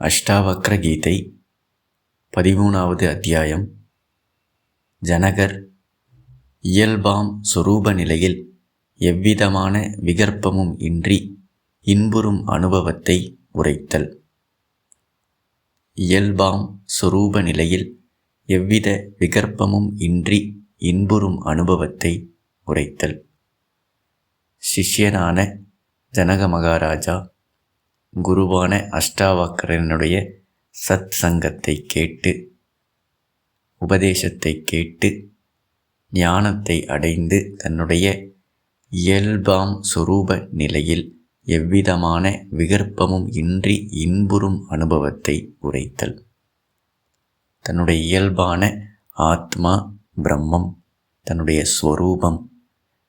அஷ்டாவக்ர கீதை பதிமூணாவது அத்தியாயம். ஜனகர் இயல்பாம் சொரூப நிலையில் எவ்விதமான விகற்பமும் இன்றி இன்புறும் அனுபவத்தை உரைத்தல். இயல்பாம் சொரூப நிலையில் எவ்வித விகற்பமும் இன்றி இன்புறும் அனுபவத்தை உரைத்தல். சிஷ்யனான ஜனக மகாராஜா குருவான அஷ்டாவக்கரனுடைய சத் சங்கத்தை கேட்டு உபதேசத்தை கேட்டு ஞானத்தை அடைந்து தன்னுடைய இயல்பாம் சுரூப நிலையில் எவ்விதமான விகற்பமும் இன்றி இன்புறும் அனுபவத்தை உரைத்தல். தன்னுடைய இயல்பான ஆத்மா பிரம்மம் தன்னுடைய ஸ்வரூபம்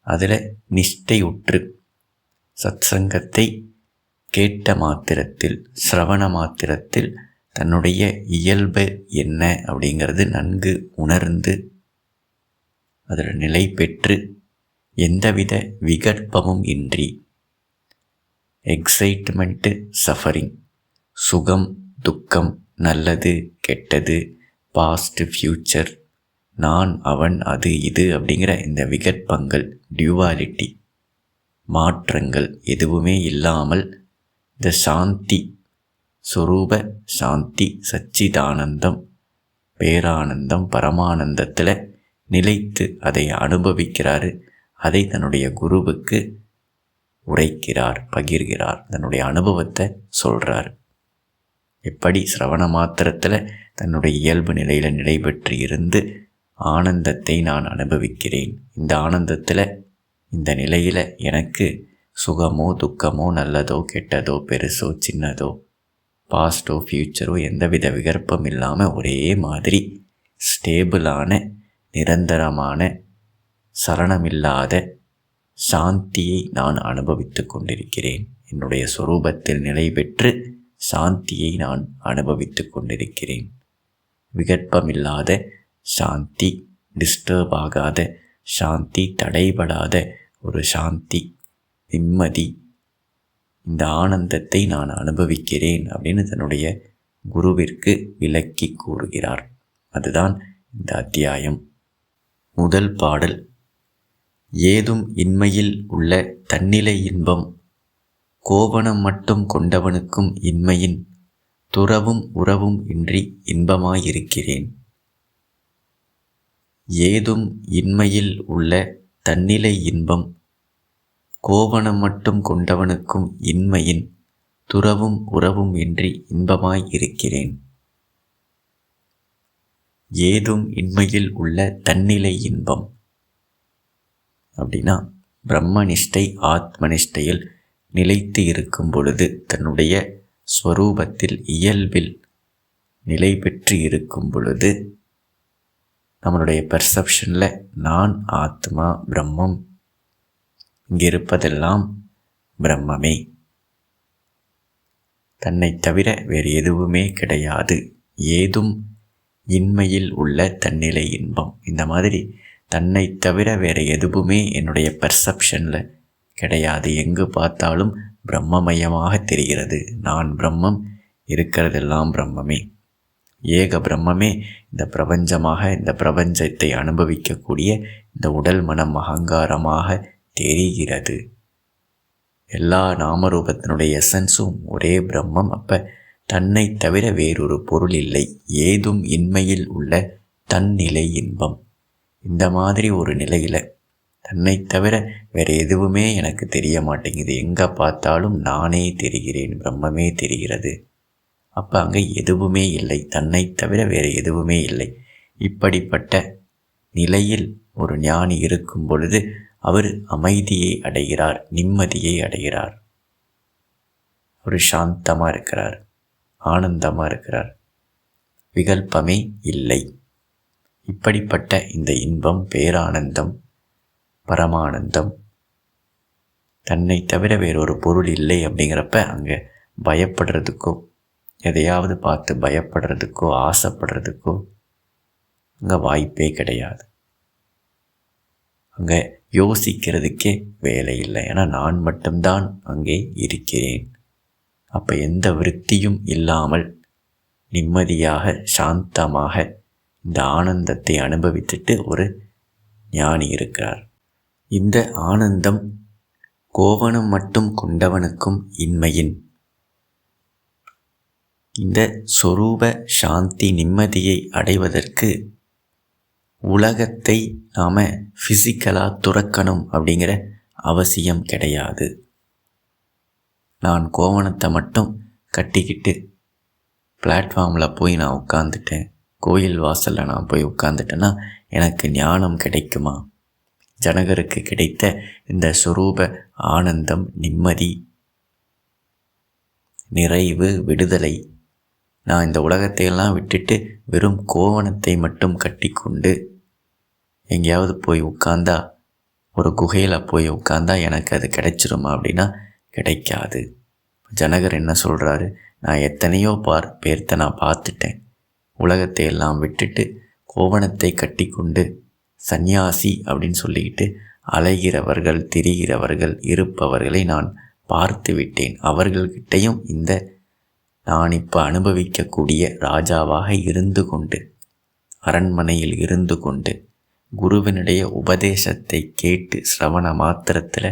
அதில் நிஷ்டையுற்று சத்சங்கத்தை கேட்ட மாத்திரத்தில் சிரவண மாத்திரத்தில் தன்னுடைய இயல்பு என்ன அப்படிங்கிறது நன்கு உணர்ந்து அதில் நிலை பெற்று எந்தவித விகற்பமும் இன்றி எக்ஸைட்மெண்ட்டு சஃபரிங் சுகம் துக்கம் நல்லது கெட்டது பாஸ்ட் ஃப்யூச்சர் நான் அவன் அது இது அப்படிங்கிற இந்த விகற்பங்கள் டியூவாலிட்டி மாற்றங்கள் எதுவுமே இல்லாமல் இந்த சாந்தி சுரூப சாந்தி சச்சிதானந்தம் பேரானந்தம் பரமானந்தத்தில் நிலைத்து அதை அனுபவிக்கிறாரு. அதை தன்னுடைய குருவுக்கு உரைக்கிறார் பகிர்கிறார் தன்னுடைய அனுபவத்தை சொல்கிறார் எப்படி சிரவண மாத்திரத்தில் தன்னுடைய இயல்பு நிலையில் நிலை பெற்று இருந்து ஆனந்தத்தை நான் அனுபவிக்கிறேன். இந்த ஆனந்தத்தில் இந்த நிலையில் எனக்கு சுகமோ துக்கமோ நல்லதோ கெட்டதோ பெருசோ சின்னதோ பாஸ்டோ ஃப்யூச்சரோ எந்தவித விகற்பம் இல்லாமல் ஒரே மாதிரி ஸ்டேபிளான நிரந்தரமான சரணமில்லாத சாந்தியை நான் அனுபவித்து கொண்டிருக்கிறேன். என்னுடைய சொரூபத்தில் நிலை பெற்று சாந்தியை நான் அனுபவித்து கொண்டிருக்கிறேன். விகற்பமில்லாத சாந்தி டிஸ்டர்ப் ஆகாத சாந்தி தடைபடாத ஒரு சாந்தி நிம்மதி. இந்த ஆனந்தத்தை நான் அனுபவிக்கிறேன் அப்படின்னு தன்னுடைய குருவிற்கு விளக்கி கூறுகிறார். அதுதான் இந்த அத்தியாயம். முதல் பாடல். ஏதும் இன்மையில் உள்ள தன்னிலை இன்பம். கோபணம் மட்டும் கொண்டவனுக்கும் இன்மையின் துறவும் உறவும் இன்றி இன்பமாயிருக்கிறேன். ஏதும் இன்மையில் உள்ள தன்னிலை இன்பம். கோவணம் மட்டும் கொண்டவனுக்கும் இன்மையின் துறவும் உறவும் இன்றி இன்பமாய் இருக்கிறேன். ஏதும் இன்மையில் உள்ள தன்னிலை இன்பம். அப்படின்னா பிரம்மனிஷ்டை ஆத்மனிஷ்டையில் நிலைத்து இருக்கும் பொழுது தன்னுடைய ஸ்வரூபத்தில் இயல்பில் நிலை பெற்று இருக்கும் பொழுது நம்மளுடைய பெர்செப்ஷனில் நான் ஆத்மா பிரம்மம் இங்கே இருப்பதெல்லாம் பிரம்மமே. தன்னை தவிர வேறு எதுவுமே கிடையாது. ஏதும் இன்மையில் உள்ள தன்னிலை இன்பம். இந்த மாதிரி தன்னை தவிர வேறு எதுவுமே என்னுடைய பெர்செப்ஷனில் கிடையாது. எங்கு பார்த்தாலும் பிரம்மமயமாக தெரிகிறது. நான் பிரம்மம் இருக்கிறதெல்லாம் பிரம்மமே. ஏக பிரம்மமே இந்த பிரபஞ்சமாக இந்த பிரபஞ்சத்தை அனுபவிக்கக்கூடிய இந்த உடல் மனம் அகங்காரமாக தெரிகிறது. எல்லா நாமரூபத்தினுடைய எசன்ஸும் ஒரே பிரம்மம். அப்போ தன்னை தவிர வேறொரு பொருள் இல்லை. ஏதும் இன்மையில் உள்ள தன்னிலை இன்பம். இந்த மாதிரி ஒரு நிலையில் தன்னை தவிர வேறு எதுவுமே எனக்கு தெரிய மாட்டேங்குது. எங்கே பார்த்தாலும் நானே தெரிகிறேன் பிரம்மமே தெரிகிறது. அப்போ அங்கே எதுவுமே இல்லை. தன்னை தவிர வேறு எதுவுமே இல்லை. இப்படிப்பட்ட நிலையில் ஒரு ஞானி இருக்கும் பொழுது அவர் அமைதியை அடைகிறார் நிம்மதியை அடைகிறார். ஒரு சாந்தமாக இருக்கிறார் ஆனந்தமாக இருக்கிறார். விகல்பமே இல்லை. இப்படிப்பட்ட இந்த இன்பம் பேரானந்தம் பரமானந்தம் தன்னை தவிர வேறொரு பொருள் இல்லை அப்படிங்கிறப்ப அங்கே பயப்படுறதுக்கோ எதையாவது பார்த்து பயப்படுறதுக்கோ ஆசைப்படுறதுக்கோ அங்கே வாய்ப்பே கிடையாது. அங்கே யோசிக்கிறதுக்கே வேலை இல்லை ஏன்னா நான் மட்டும்தான் அங்கே இருக்கிறேன். அப்போ எந்த விருத்தியும் இல்லாமல் நிம்மதியாக சாந்தமாக இந்த ஆனந்தத்தை அனுபவித்துட்டு ஒரு ஞானி இருக்கிறார். இந்த ஆனந்தம் கோவணம் மட்டும் கொண்டவனுக்கும் இன்மையின். இந்த சொரூப சாந்தி நிம்மதியை அடைவதற்கு உலகத்தை நாம் ஃபிசிக்கலாக துறக்கணும் அப்படிங்கிற அவசியம் கிடையாது. நான் கோவணத்தை மட்டும் கட்டிக்கிட்டு பிளாட்ஃபார்மில் போய் நான் உட்காந்துட்டேன் கோயில் வாசலில் நான் போய் உட்காந்துட்டேன்னா எனக்கு ஞானம் கிடைக்குமா? ஜனகருக்கு கிடைத்த இந்த சுரூப ஆனந்தம் நிம்மதி நிறைவு விடுதலை நான் இந்த உலகத்தையெல்லாம் விட்டுட்டு வெறும் கோவணத்தை மட்டும் கட்டிக்கொண்டு எங்கேயாவது போய் உட்காந்தா ஒரு குகையில் போய் உட்காந்தா எனக்கு அது கிடைச்சிருமா அப்படின்னா கிடைக்காது. ஜனகர் என்ன சொல்கிறாரு நான் எத்தனையோ பார் பேர்த்த நான் பார்த்துட்டேன். உலகத்தை எல்லாம் விட்டுட்டு கோவணத்தை கட்டி கொண்டு சந்நியாசி அப்படின்னு சொல்லிக்கிட்டு அலைகிறவர்கள் திரிகிறவர்கள் இருப்பவர்களை நான் பார்த்து விட்டேன். அவர்கள்கிட்டையும் இந்த நான் இப்போ அனுபவிக்கக்கூடிய ராஜாவாக இருந்து கொண்டு அரண்மனையில் இருந்து கொண்டு குருவினுடைய உபதேசத்தை கேட்டு சிரவண மாத்திரத்தில்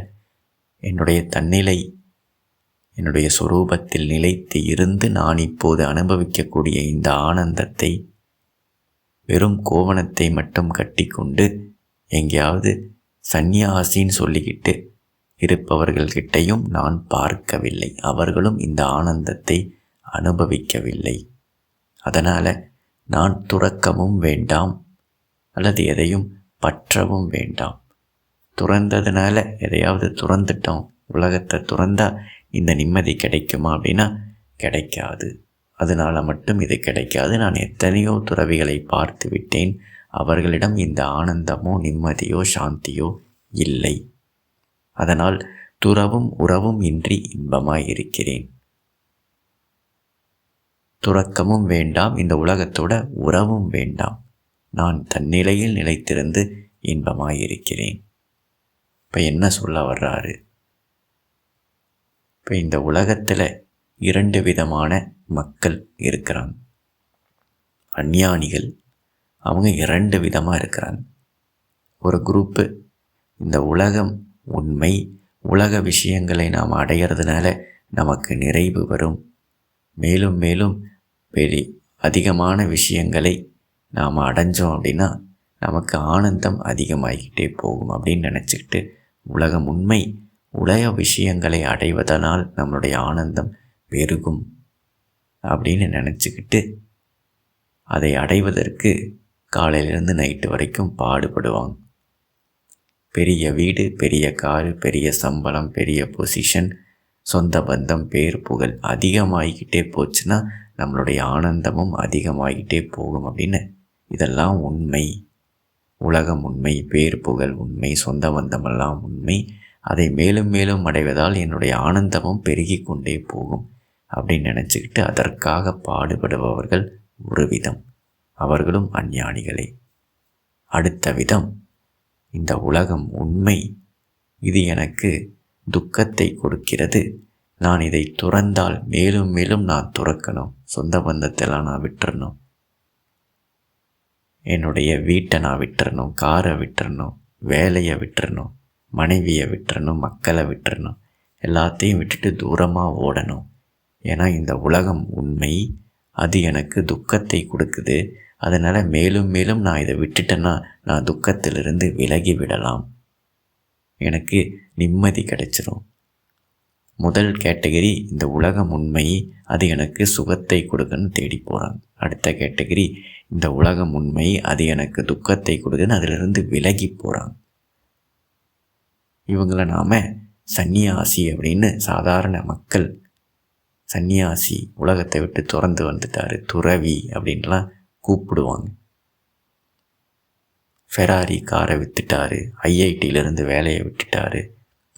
என்னுடைய தன்னிலை என்னுடைய சொரூபத்தில் நிலைத்து இருந்து நான் இப்போது அனுபவிக்கக்கூடிய இந்த ஆனந்தத்தை வெறும் கோவணத்தை மட்டும் கட்டிக்கொண்டு எங்கேயாவது சந்நியாசின்னு சொல்லிக்கிட்டு இருப்பவர்கள்கிட்டையும் நான் பார்க்கவில்லை. அவர்களும் இந்த ஆனந்தத்தை அனுபவிக்கவில்லை. அதனால் நான் துறக்கமும் வேண்டாம். அல்லது எதையும் பற்றவும் வேண்டாம். துறந்ததுனால எதையாவது துறந்துட்டோம். உலகத்தை துறந்தா இந்த நிம்மதி கிடைக்குமா அப்படின்னா கிடைக்காது. அதனால் மட்டும் இது கிடைக்காது. நான் எத்தனையோ துறவிகளை பார்த்து விட்டேன். அவர்களிடம் இந்த ஆனந்தமோ நிம்மதியோ சாந்தியோ இல்லை. அதனால் துறவும் உறவும் இன்றி இன்பமாய் இருக்கிறேன். துறக்கமும் வேண்டாம். இந்த உலகத்தோட உறவும் வேண்டாம். நான் தன்னிலையில் நிலைத்திருந்து இன்பமாயிருக்கிறேன். இப்போ என்ன சொல்ல வர்றாரு? இப்போ இந்த உலகத்தில் இரண்டு விதமான மக்கள் இருக்கிறாங்க. அஞ்ஞானிகள் அவங்க இரண்டு விதமாக இருக்கிறாங்க. ஒரு குரூப்பு இந்த உலகம் உண்மை உலக விஷயங்களை நாம் அடையிறதுனால நமக்கு நிறைவு வரும். மேலும் மேலும் பெரிய அதிகமான விஷயங்களை நாம் அடைஞ்சோம் அப்படின்னா நமக்கு ஆனந்தம் அதிகமாகிக்கிட்டே போகும் அப்படின்னு நினச்சிக்கிட்டு உலகம் உண்மை உலக விஷயங்களை அடைவதனால் நம்மளுடைய ஆனந்தம் பெருகும் அப்படின்னு நினச்சிக்கிட்டு அதை அடைவதற்கு காலையிலேருந்து நைட்டு வரைக்கும் பாடுபடுவாங்க. பெரிய வீடு பெரிய காரு பெரிய சம்பளம் பெரிய பொசிஷன் சொந்த பந்தம் பேர் புகழ் அதிகமாகிக்கிட்டே போச்சுன்னா நம்மளுடைய ஆனந்தமும் அதிகமாகிட்டே போகும் அப்படின்னு இதெல்லாம் உண்மை. உலகம் உண்மை பேர் புகழ் உண்மை சொந்த பந்தமெல்லாம் உண்மை. அதை மேலும் மேலும் அடைவதால் என்னுடைய ஆனந்தமும் பெருகி கொண்டே போகும் அப்படின்னு நினச்சிக்கிட்டு அதற்காக பாடுபடுபவர்கள் ஒரு விதம். அவர்களும் அஞ்ஞானிகளே. அடுத்த விதம் இந்த உலகம் உண்மை. இது எனக்கு துக்கத்தை கொடுக்கிறது. நான் இதை துறந்தால் மேலும் மேலும் நான் துறக்கணும். சொந்த பந்தத்தெல்லாம் நான் விட்டுறணும். என்னுடைய வீட்டை நான் விட்டுறணும் காரை விட்டுறணும் வேலையை விட்டுறணும் மனைவியை விட்டுறணும் மக்களை விட்டுறணும் எல்லாத்தையும் விட்டுட்டு தூரமாக ஓடணும். ஏன்னா இந்த உலகம் உண்மை அது எனக்கு துக்கத்தை கொடுக்குது. அதனால் மேலும் மேலும் நான் இதை விட்டுட்டேன்னா நான் துக்கத்திலிருந்து விலகி விடலாம். எனக்கு நிம்மதி கிடைச்சிரும். முதல் கேட்டகரி இந்த உலகம் உண்மை அது எனக்கு சுகத்தை கொடுக்குன்னு தேடி போகிறாங்க அடுத்த கேட்டகரி இந்த உலகம் உண்மை அது எனக்கு துக்கத்தை கொடுக்குன்னு அதிலிருந்து விலகி போகிறாங்க இவங்கள நாம் சன்னியாசி அப்படின்னு சாதாரண மக்கள் சன்னியாசி உலகத்தை விட்டு துறந்து வந்துட்டார் துறவி அப்படின்லாம் கூப்பிடுவாங்க. ஃபெராரி காரை விற்றுட்டாரு ஐஐடியிலேருந்து வேலையை விட்டுட்டாரு.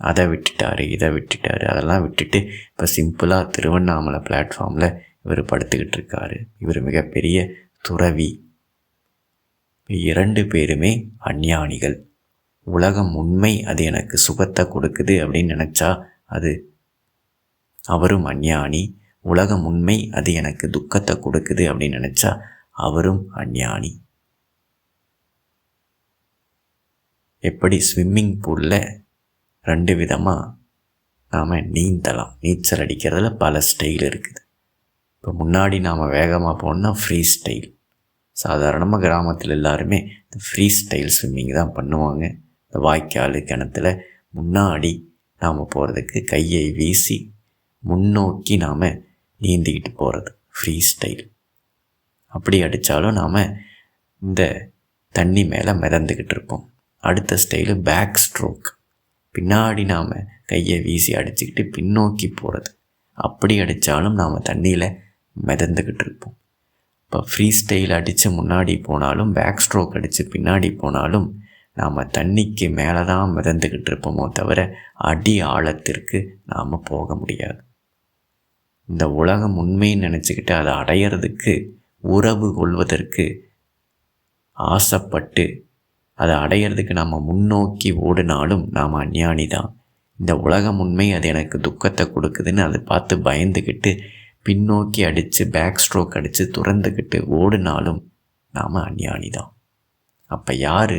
அதை விட்டுட்டாரு இதை விட்டுட்டாரு. அதெல்லாம் விட்டுட்டு இப்போ சிம்பிளாக திருவண்ணாமலை பிளாட்ஃபார்மில் இவர் படுத்துக்கிட்டு இருக்காரு. இவர் மிகப்பெரிய துறவி. இரண்டு பேருமே அஞ்ஞானிகள். உலகம் உண்மை அது எனக்கு சுகத்தை கொடுக்குது அப்படின்னு நினச்சா அது அவரும் அஞ்ஞானி. உலகம் உண்மை அது எனக்கு துக்கத்தை கொடுக்குது அப்படின்னு நினச்சா அவரும் அஞ்ஞானி. எப்படி ஸ்விம்மிங் பூலில் ரெண்டு விதமாக நாம் நீந்தலாம். நீச்சல் அடிக்கிறதுல பல ஸ்டைல் இருக்குது. இப்போ முன்னாடி நாம் வேகமாக போனால் ஃப்ரீ ஸ்டைல் சாதாரணமாக கிராமத்தில் எல்லாருமே இந்த ஃப்ரீ ஸ்டைல் ஸ்விம்மிங் தான் பண்ணுவாங்க. இந்த வாய்க்கால் கிணத்துல முன்னாடி நாம் போகிறதுக்கு கையை வீசி முன்னோக்கி நாம் நீந்திக்கிட்டு போகிறது ஃப்ரீ ஸ்டைல் அப்படி அடித்தாலும் நாம் இந்த தண்ணி மேலே மிதந்துக்கிட்டு இருப்போம். அடுத்த ஸ்டைலு பேக் ஸ்ட்ரோக் பின்னாடி நாம் கையை வீசி அடிச்சுக்கிட்டு பின்னோக்கி போகிறது அப்படி அடித்தாலும் நாம் தண்ணியில் மிதந்துக்கிட்டு இருப்போம். இப்போ ஃப்ரீ ஸ்டைல் அடித்து முன்னாடி போனாலும் பேக் ஸ்ட்ரோக் அடித்து பின்னாடி போனாலும் நாம் தண்ணிக்கு மேலே தான் மிதந்துக்கிட்டு இருப்போமோ தவிர அடி ஆழத்திற்கு நாம் போக முடியாது. இந்த உலகம் உண்மைன்னு நினச்சிக்கிட்டு அதை அடையிறதுக்கு உறவு கொள்வதற்கு ஆசைப்பட்டு அதை அடையிறதுக்கு நாம் முன்னோக்கி ஓடினாலும் நாம் அஞ்ஞானி தான். இந்த உலகம் உண்மை அது எனக்கு துக்கத்தை கொடுக்குதுன்னு அதை பார்த்து பயந்துக்கிட்டு பின்னோக்கி அடித்து பேக் ஸ்ட்ரோக் அடித்து துறந்துக்கிட்டு ஓடினாலும் நாம் அஞ்ஞானி தான். அப்போ யார்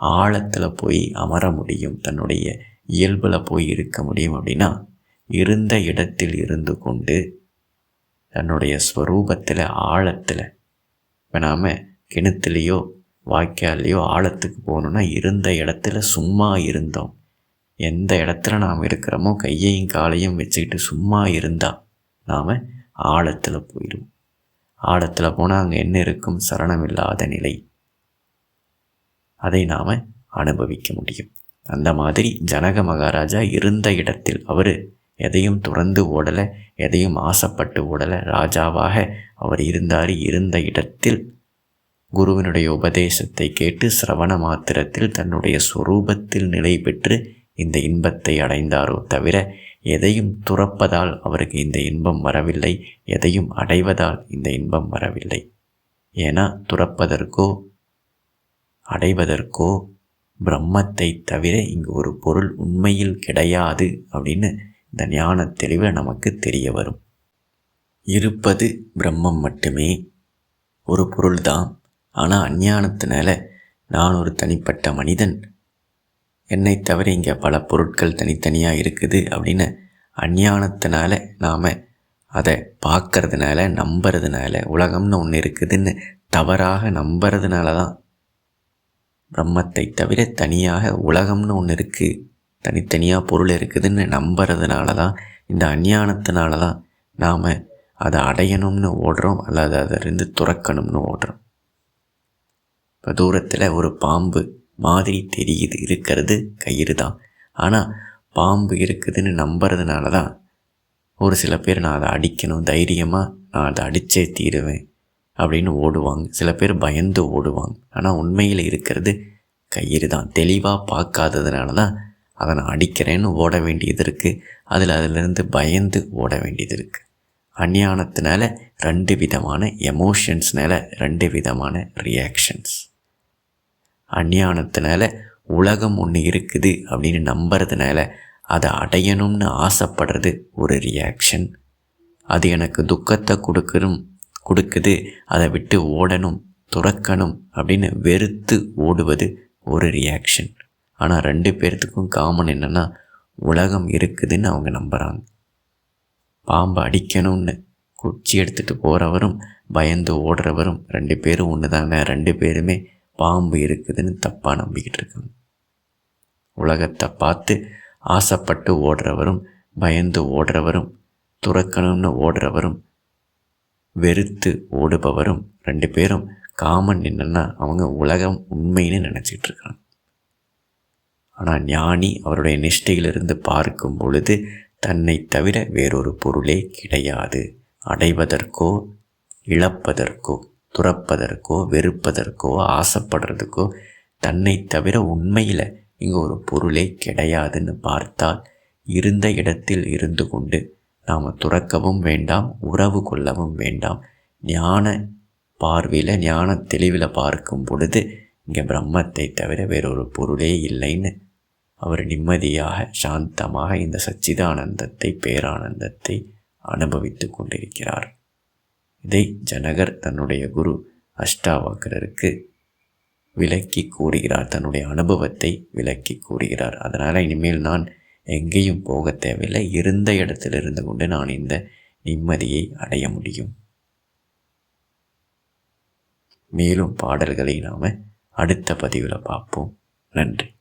ஆழத்தில் போய் அமர முடியும் தன்னுடைய இயல்பில் போய் இருக்க முடியும் அப்படின்னா இருந்த இடத்தில் இருந்து கொண்டு தன்னுடைய ஸ்வரூபத்தில் ஆழத்தில் இப்போ நாம் கிணத்துலேயோ வாய்க்கால்லையோ ஆழத்துக்கு போகணுன்னா இருந்த இடத்துல சும்மா இருந்தோம். எந்த இடத்துல நாம் இருக்கிறோமோ கையையும் காலையும் வச்சுக்கிட்டு சும்மா இருந்தால் நாம் ஆழத்தில் போயிடுவோம். ஆழத்தில் போனால் அங்கே என்ன இருக்கும்? சரணமில்லாத நிலை. அதை நாம் அனுபவிக்க முடியும். அந்த மாதிரி ஜனக மகாராஜா இருந்த இடத்தில் அவர் எதையும் துறந்து ஓடலை எதையும் ஆசைப்பட்டு ஓடலை. ராஜாவாக அவர் இருந்தார் இருந்த இடத்தில் குருவினுடைய உபதேசத்தை கேட்டு சிரவண மாத்திரத்தில் தன்னுடைய சொரூபத்தில் நிலை பெற்று இந்த இன்பத்தை அடைந்தாரோ தவிர எதையும் துறப்பதால் அவருக்கு இந்த இன்பம் வரவில்லை எதையும் அடைவதால் இந்த இன்பம் வரவில்லை. ஏன்னா துறப்பதற்கோ அடைவதற்கோ பிரம்மத்தை தவிர இங்கு ஒரு பொருள் உண்மையில் கிடையாது அப்படின்னு இந்த ஞான தெளிவில் நமக்கு தெரிய வரும். இருப்பது பிரம்மம் மட்டுமே ஒரு பொருள்தான். ஆனால் அஞ்ஞானத்தினால நான் ஒரு தனிப்பட்ட மனிதன். என்னை தவிர இங்கே பல பொருட்கள் தனித்தனியாக இருக்குது அப்படின்னு அஞ்ஞானத்தினால நாம் அதை பார்க்கறதுனால நம்புறதுனால உலகம்னு ஒன்று இருக்குதுன்னு தவறாக நம்புறதுனால தான் பிரம்மத்தை தவிர தனியாக உலகம்னு ஒன்று இருக்குது தனித்தனியாக பொருள் இருக்குதுன்னு நம்புறதுனால தான் இந்த அஞ்ஞானத்தினால தான் நாம் அதை அடையணும்னு ஓடுறோம் அல்லது அதிலிருந்து துறக்கணும்னு ஓடுறோம். இப்போ தூரத்தில் ஒரு பாம்பு மாதிரி தெரியுது இருக்கிறது கயிறு தான் ஆனால் பாம்பு இருக்குதுன்னு நம்புறதுனால தான் ஒரு சில பேர் நான் அதை அடிக்கணும் தைரியமாக நான் அதை அடித்தே தீருவேன் அப்படின்னு ஓடுவாங்க. சில பேர் பயந்து ஓடுவாங்க. ஆனால் உண்மையில் இருக்கிறது கயிறு தான் தெளிவாக பார்க்காததுனால தான் அதை நான் அடிக்கிறேன்னு ஓட வேண்டியது இருக்குது அதில் அதிலிருந்து பயந்து ஓட வேண்டியது இருக்குது அஞ்ஞானத்தினால ரெண்டு விதமான எமோஷன்ஸ்னால ரெண்டு விதமான ரியாக்ஷன்ஸ் அஞ்ஞானத்தினால உலகம் ஒன்று இருக்குது அப்படின்னு நம்புறதுனால அதை அடையணும்னு ஆசைப்படுறது ஒரு ரியாக்ஷன் அது எனக்கு துக்கத்தை கொடுக்கணும் கொடுக்குது. அதை விட்டு ஓடணும் துறக்கணும் அப்படின்னு வெறுத்து ஓடுவது ஒரு ரியாக்ஷன் ஆனால் ரெண்டு பேர்த்துக்கும் காமன் என்னென்னா உலகம் இருக்குதுன்னு அவங்க நம்புகிறாங்க பாம்பை அடிக்கணும்னு குச்சி எடுத்துகிட்டு போகிறவரும் பயந்து ஓடுறவரும் ரெண்டு பேரும் ஒன்று தாங்க ரெண்டு பேருமே பாம்பு இருக்குதுன்னு தப்பாக நம்பிக்கிட்டு இருக்காங்க. உலகத்தை பார்த்து ஆசைப்பட்டு ஓடுறவரும் பயந்து ஓடுறவரும் துறக்கணும்னு ஓடுறவரும் வெறுத்து ஓடுபவரும் ரெண்டு பேரும் காமன் என்னென்னா அவங்க உலகம் உண்மைன்னு நினச்சிட்டு இருக்காங்க. ஆனால் ஞானி அவருடைய நிஷ்டையிலிருந்து பார்க்கும் பொழுது தன்னை தவிர வேறொரு பொருளே கிடையாது. அடைவதற்கோ இழப்பதற்கோ. துறப்பதற்கோ வெறுப்பதற்கோ ஆசைப்படுறதுக்கோ தன்னை தவிர உண்மையில் இங்கே ஒரு பொருளே கிடையாதுன்னு பார்த்தால் இருந்த இடத்தில் இருந்து கொண்டு நாம் துறக்கவும் வேண்டாம் உறவு கொள்ளவும் வேண்டாம். ஞான பார்வையில் ஞான தெளிவில் பார்க்கும் பொழுது இங்கே பிரம்மத்தை தவிர வேறொரு பொருளே இல்லைன்னு அவர் நிம்மதியாக சாந்தமாக இந்த சச்சிதானந்தத்தை பேரானந்தத்தை அனுபவித்து கொண்டிருக்கிறார். இதை ஜனகர் தன்னுடைய குரு அஷ்டாவக்கரருக்கு விளக்கி கூறுகிறார். தன்னுடைய அனுபவத்தை விளக்கி கூறுகிறார். அதனால் இனிமேல் நான் எங்கேயும் போக தேவையில்லை. இருந்த இடத்தில் இருந்து கொண்டு நான் இந்த நிம்மதியை அடைய முடியும். மேலும் பாடல்களை நாம் அடுத்த பதிவில் பார்ப்போம். நன்றி.